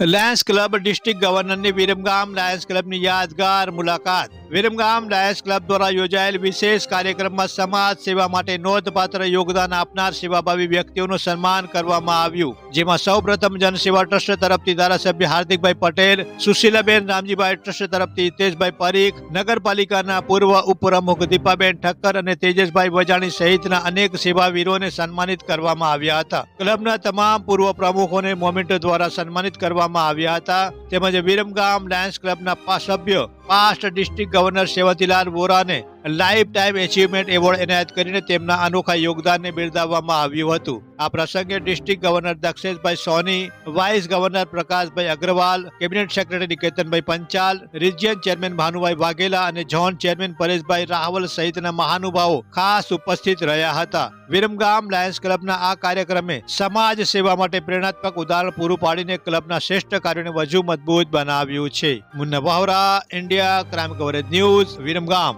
Lions Club district ગવર્નરની Viramgam Lions ક્લબની યાદગાર મુલાકાત. વિરમગામ લાયન્સ ક્લબ દ્વારા યોજાયેલ વિશેષ કાર્યક્રમમાં સમાજ સેવા માટે નોંધપાત્ર યોગદાન આપનાર સેવાભાવી વ્યક્તિઓનું સન્માન કરવામાં આવ્યું. જેમાં સૌપ્રથમ જનસેવા ટ્રસ્ટ તરફથી ધારાસભ્ય હાર્દિકભાઈ પટેલ, સુશીલાબેન રામજીભાઈ ટ્રસ્ટ તરફથી હિતેશભાઈ પરીખ, નગરપાલિકાના પૂર્વ ઉપપ્રમુખ દીપાબેન ઠક્કર અને તેજસભાઈ વજાણી સહિતના અનેક સેવાવીરોને સન્માનિત કરવામાં આવ્યા હતા. ક્લબના તમામ પૂર્વ પ્રમુખોને મોમેન્ટો દ્વારા સન્માનિત કરવામાં આવ્યા હતા. તેમજ વિરમગામ લાયન્સ ક્લબના સભ્ય પાસ્ટ ડિસ્ટ્રિક્ટ ગવર્નર સેવતીલાલ વોરાને લાઈફ ટાઈમ એચિવમેન્ટ એવોર્ડ એનાયત કરીને તેમના અનોખા યોગદાનને બિરદાવવામાં આવ્યું હતું. આ પ્રસંગે district governor Daksheshbhai Soni vice governor Prakashbhai Agrawal cabinet secretary Ketanbhai Panchal region chairman Bhanubhai Vaghela અને ઝોન ચેરમેન પરેશભાઈ રાહવલ સહિતના મહાનુભાવો ખાસ ઉપસ્થિત રહ્યા હતા. વિરમગામ લાયન્સ ક્લબના આ કાર્યક્રમે સમાજ સેવા માટે પ્રેરણાત્મક ઉદાહરણ પૂરું પાડીને ક્લબના શ્રેષ્ઠ કાર્યોને વધુ મજબૂત બનાવ્યું છે. Munna Vahora India crime coverage news Viramgam